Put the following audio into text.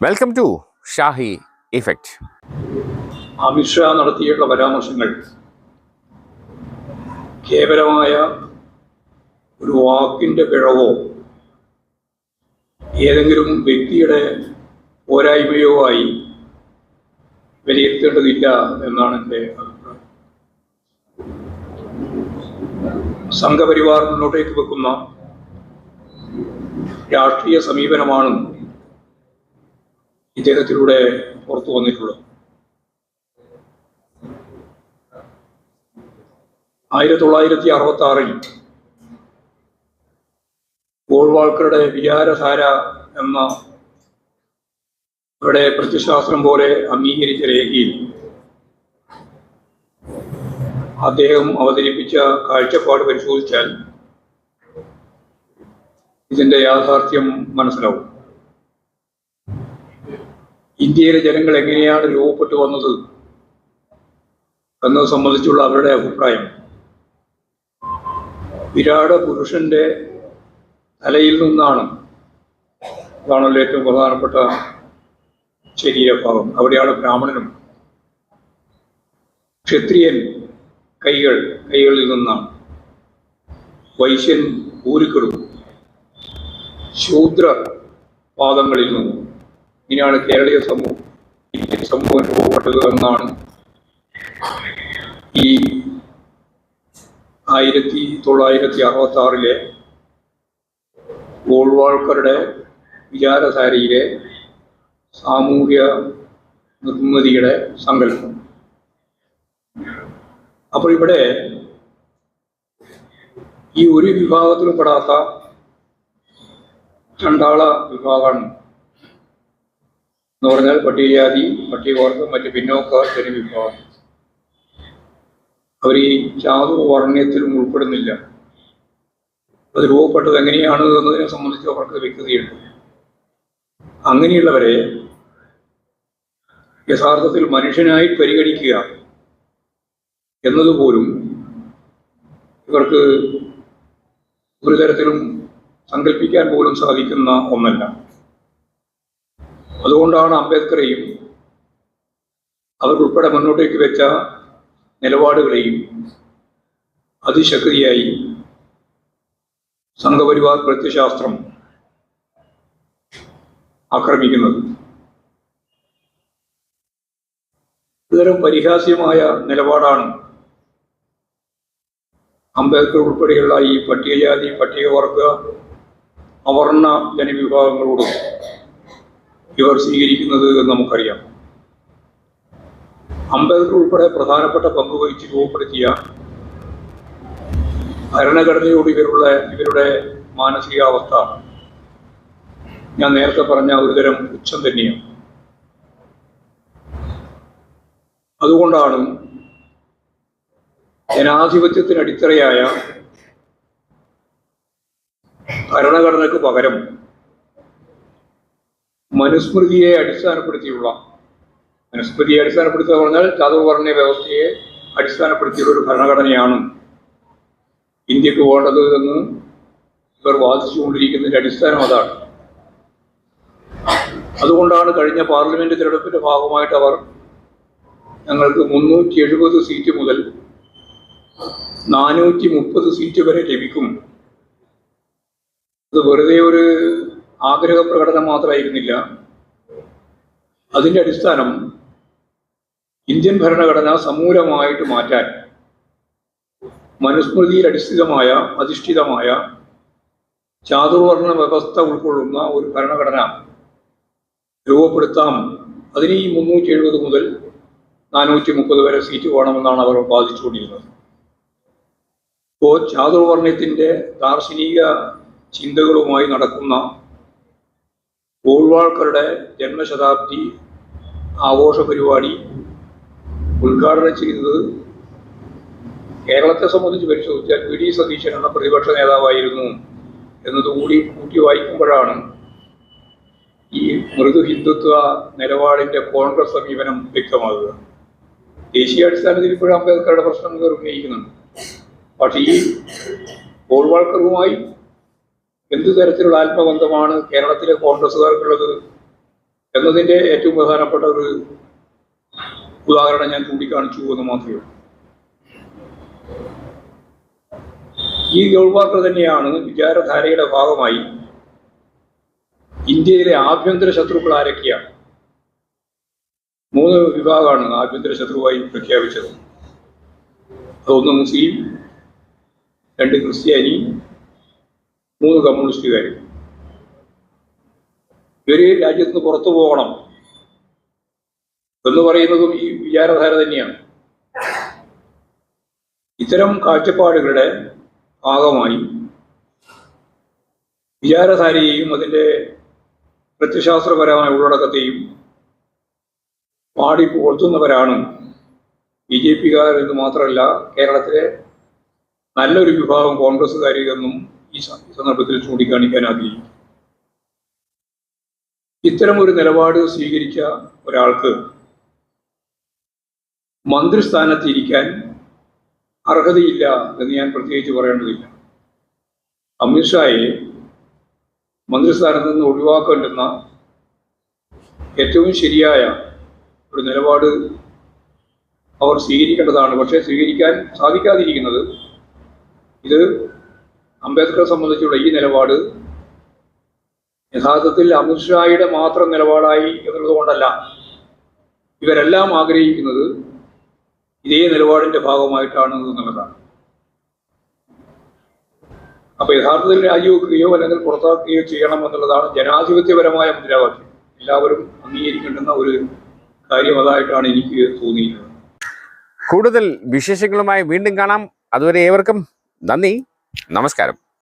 Welcome to Shahi effect Amit Shah നടത്തിയിട്ടുള്ള പരാമർശങ്ങൾ. കേവലമായ ഒരു വാക്കിന്റെ പിഴവോ ഏതെങ്കിലും വ്യക്തിയുടെ പോരായ്മയോ ആയി വിലയിരുത്തേണ്ടതില്ല എന്നാണ് എന്റെ അഭിപ്രായം. സംഘപരിവാർ മുന്നോട്ടേക്ക് വെക്കുന്ന രാഷ്ട്രീയ സമീപനമാണ് ഇദ്ദേഹത്തിലൂടെ പുറത്തു വന്നിട്ടുള്ളത്. ആയിരത്തി തൊള്ളായിരത്തി അറുപത്തി ആറിൽ ഗോൾവാൾക്കറുടെ വിചാരധാര എന്ന ഇവിടെ പ്രത്യശാസ്ത്രം പോലെ അംഗീകരിച്ച രേഖയിൽ അദ്ദേഹം അവതരിപ്പിച്ച കാഴ്ചപ്പാട് പരിശോധിച്ചാൽ ഇതിന്റെ യാഥാർത്ഥ്യം മനസ്സിലാവും. ഇന്ത്യയിലെ ജനങ്ങൾ എങ്ങനെയാണ് രൂപപ്പെട്ടു വന്നത് എന്നത് സംബന്ധിച്ചുള്ള അവരുടെ അഭിപ്രായം. വിരാട പുരുഷന്റെ തലയിൽ നിന്നാണ് ഇതാണല്ലോ ഏറ്റവും പ്രധാനപ്പെട്ട ശരീരഭാവം അവിടെയാണ് ബ്രാഹ്മണനും ക്ഷത്രിയൻ കൈകൾ കൈകളിൽ നിന്നാണ്. വൈശ്യൻ ഊരുക്കളും ശൂദ്ര പാദങ്ങളിൽ നിന്നും. ഇങ്ങനെയാണ് കേരളീയ സമൂഹം ഇന്ത്യൻ സമൂഹം രൂപപ്പെട്ടത് എന്നാണ് ഈ ആയിരത്തി തൊള്ളായിരത്തി അറുപത്തി ആറിലെ ഗോൾവാൾക്കറുടെ വിചാരധാരയിലെ സാമൂഹ്യ നിർമ്മിതിയുടെ സങ്കല്പം. അപ്പോൾ ഇവിടെ ഈ ഒരു വിഭാഗത്തിലും പെടാത്ത ചണ്ടാള വിഭാഗമാണ് എന്ന് പറഞ്ഞാൽ പട്ടികജാതി പട്ടികവർഗം മറ്റ് പിന്നോക്ക ജനവിഭാഗം. അവർ ഈ ജാതു വർണയത്തിലും ഉൾപ്പെടുന്നില്ല. അത് രൂപപ്പെട്ടത് എങ്ങനെയാണ് എന്നതിനെ സംബന്ധിച്ച് അവർക്ക് വ്യക്തതയുണ്ട്. അങ്ങനെയുള്ളവരെ യഥാർത്ഥത്തിൽ മനുഷ്യനായി പരിഗണിക്കുക എന്നതുപോലും ഇവർക്ക് ഒരു തരത്തിലും സങ്കല്പിക്കാൻ പോലും സാധിക്കുന്ന ഒന്നല്ല. അതുകൊണ്ടാണ് അംബേദ്കറെയും അവർക്കുൾപ്പെടെ മുന്നോട്ടേക്ക് വെച്ച നിലപാടുകളെയും അതിശക്തിയായി സംഘപരിവാർ പ്രത്യശാസ്ത്രം ആക്രമിക്കുന്നത്. ഇത്തരം പരിഹാസ്യമായ നിലപാടാണ് അംബേദ്കർ ഉൾപ്പെടെയുള്ള ഈ പട്ടികജാതി പട്ടികവർഗ അവർണ ജനവിഭാഗങ്ങളോടും ഇവർ സ്വീകരിക്കുന്നത് എന്ന് നമുക്കറിയാം. അംബേദ്കർ ഉൾപ്പെടെ പ്രധാനപ്പെട്ട പങ്ക് വഹിച്ച് രൂപപ്പെടുത്തിയ ഭരണഘടനയോട് ഇവരുള്ള ഇവരുടെ മാനസികാവസ്ഥ ഞാൻ നേരത്തെ പറഞ്ഞ ഒരുതരം ഉച്ചം തന്നെയാണ്. അതുകൊണ്ടാണ് ജനാധിപത്യത്തിന് അടിത്തറയായ ഭരണഘടനയ്ക്ക് പകരം മനുസ്മൃതിയെ അടിസ്ഥാനപ്പെടുത്തിയുള്ള മനുസ്മൃതിയെ അടിസ്ഥാനപ്പെടുത്തുക പറഞ്ഞാൽ ചാതുർവർണ വ്യവസ്ഥയെ അടിസ്ഥാനപ്പെടുത്തിയുള്ള ഒരു ഭരണഘടനയാണ്. ഇന്ത്യയ്ക്ക് വേണ്ടത് എന്ന് ഇവർ വാദിച്ചുകൊണ്ടിരിക്കുന്നതിന്റെ അടിസ്ഥാനം അതാണ്. അതുകൊണ്ടാണ് കഴിഞ്ഞ പാർലമെന്റ് തിരഞ്ഞെടുപ്പിന്റെ ഭാഗമായിട്ട് അവർ ഞങ്ങൾക്ക് മുന്നൂറ്റി എഴുപത് സീറ്റ് മുതൽ നാനൂറ്റി മുപ്പത് സീറ്റ് വരെ ലഭിക്കും. അത് വെറുതെ ഒരു ആഗ്രഹ പ്രകടനം മാത്രമായിരുന്നില്ല. അതിന്റെ അടിസ്ഥാനം ഇന്ത്യൻ ഭരണഘടന സമൂലമായിട്ട് മാറ്റാൻ മനുസ്മൃതിയിൽ അടിസ്ഥിതമായ അധിഷ്ഠിതമായ ചാതുർവർണ വ്യവസ്ഥ ഉൾക്കൊള്ളുന്ന ഒരു ഭരണഘടന രൂപപ്പെടുത്താം. അതിന് ഈ മുന്നൂറ്റി എഴുപത് മുതൽ നാനൂറ്റി മുപ്പത് വരെ സീറ്റ് വേണമെന്നാണ് അവർ വാദിച്ചുകൊണ്ടിരുന്നത്. ഇപ്പോൾ ചാതുർവർണയത്തിന്റെ ദാർശനിക ചിന്തകളുമായി നടക്കുന്ന ഗോൾവാൾക്കറുടെ ജന്മശതാബ്ദി ആഘോഷ പരിപാടി ഉദ്ഘാടനം ചെയ്തത് കേരളത്തെ സംബന്ധിച്ച് പരിശോധിച്ചാൽ വി ഡി സതീശൻ എന്ന പ്രതിപക്ഷ നേതാവായിരുന്നു എന്നതുകൂടി കൂട്ടി വായിക്കുമ്പോഴാണ് ഈ മൃദു ഹിന്ദുത്വ നിലപാടിന്റെ കോൺഗ്രസ് സമീപനം വ്യക്തമാകുക. ദേശീയ അടിസ്ഥാനത്തിൽ ഇപ്പോഴും അംബേദ്കറുടെ പ്രശ്നങ്ങൾ ഉന്നയിക്കുന്നുണ്ട്. പക്ഷേ ഈ ഗോൾവാൾക്കറുമായി എന്ത് തരത്തിലുള്ള ആത്മബന്ധമാണ് കേരളത്തിലെ കോൺഗ്രസ്സുകാർക്കുള്ളത് എന്നതിന്റെ ഏറ്റവും പ്രധാനപ്പെട്ട ഒരു ഉദാഹരണം ഞാൻ ചൂണ്ടിക്കാണിച്ചു എന്ന് മാത്രമേ ഈ ഗോൾവാർക്കർ തന്നെയാണ് വിചാരധാരയുടെ ഭാഗമായി ഇന്ത്യയിലെ ആഭ്യന്തര ശത്രുക്കൾ ആരൊക്കെയാണ്? മൂന്ന് വിഭാഗമാണ് ആഭ്യന്തര ശത്രുവായി പ്രഖ്യാപിച്ചത്. അതൊന്ന് മുസ്ലിം രണ്ട് ക്രിസ്ത്യാനി മൂന്ന് കമ്മ്യൂണിസ്റ്റുകാർ. ഇവർ രാജ്യത്ത് നിന്ന് പുറത്തു പോകണം എന്ന് പറയുന്നതും ഈ വിചാരധാര തന്നെയാണ്. ഇത്തരം കാഴ്ചപ്പാടുകളുടെ ഭാഗമായി വിചാരധാരയെയും അതിന്റെ പ്രത്യശാസ്ത്രപരമായ ഉള്ളടക്കത്തെയും പാടി പുകഴ്ത്തുന്നവരാണ് ബി ജെ പിക്കാരെന്ന് മാത്രമല്ല കേരളത്തിലെ നല്ലൊരു വിഭാഗം കോൺഗ്രസ്സുകാർ എന്നും ഈ സന്ദർഭത്തിൽ ചൂണ്ടിക്കാണിക്കാൻ ആഗ്രഹിക്കും ഇത്തരം ഒരു നിലപാട് സ്വീകരിച്ച ഒരാൾക്ക് മന്ത്രിസ്ഥാനത്ത് ഇരിക്കാൻ അർഹതയില്ല എന്ന് ഞാൻ പ്രത്യേകിച്ച് പറയേണ്ടതില്ല. അമിത്ഷായെ മന്ത്രിസ്ഥാനത്ത് നിന്ന് ഒഴിവാക്കേണ്ടുന്ന ഏറ്റവും ശരിയായ ഒരു നിലപാട് അവർ സ്വീകരിക്കേണ്ടതാണ്. പക്ഷേ സ്വീകരിക്കാൻ സാധിക്കാതിരിക്കുന്നത് ഇത് അംബേദ്കറെ സംബന്ധിച്ചുള്ള ഈ നിലപാട് യഥാർത്ഥത്തിൽ അമിത്ഷായുടെ മാത്രം നിലപാടായി എന്നുള്ളത് കൊണ്ടല്ല. ഇവരെല്ലാം ആഗ്രഹിക്കുന്നത് ഇതേ നിലപാടിന്റെ ഭാഗമായിട്ടാണ് എന്നുള്ളതാണ്. അപ്പൊ യഥാർത്ഥത്തിൽ രാജിവെക്കുകയോ അല്ലെങ്കിൽ പുറത്താക്കുകയോ ചെയ്യണം എന്നുള്ളതാണ് ജനാധിപത്യപരമായ മുദ്രാവാക്യം. എല്ലാവരും അംഗീകരിക്കേണ്ടുന്ന ഒരു കാര്യം അതായിട്ടാണ് എനിക്ക് തോന്നിയിട്ടുള്ളത്. കൂടുതൽ വിശേഷങ്ങളുമായി വീണ്ടും കാണാം. അതുവരെ ഏവർക്കും നന്ദി. നമസ്കാരം